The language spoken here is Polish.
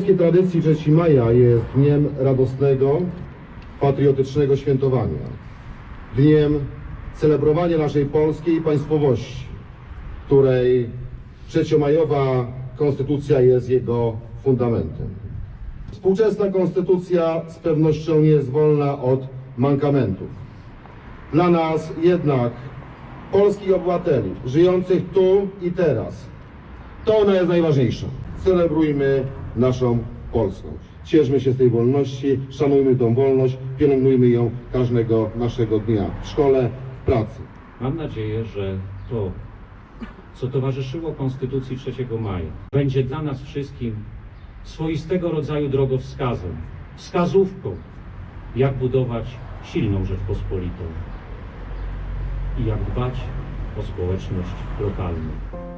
Polskiej tradycji 3 maja jest dniem radosnego, patriotycznego świętowania. Dniem celebrowania naszej polskiej państwowości, której trzeciomajowa konstytucja jest jego fundamentem. Współczesna konstytucja z pewnością nie jest wolna od mankamentów. Dla nas jednak, polskich obywateli, żyjących tu i teraz, to ona jest najważniejsza. Celebrujmy naszą Polską. Cieszmy się z tej wolności, szanujmy tą wolność, pielęgnujmy ją każdego naszego dnia w szkole, w pracy. Mam nadzieję, że to, co towarzyszyło Konstytucji 3 maja, będzie dla nas wszystkim swoistego rodzaju drogowskazem, wskazówką, jak budować silną Rzeczpospolitą i jak dbać o społeczność lokalną.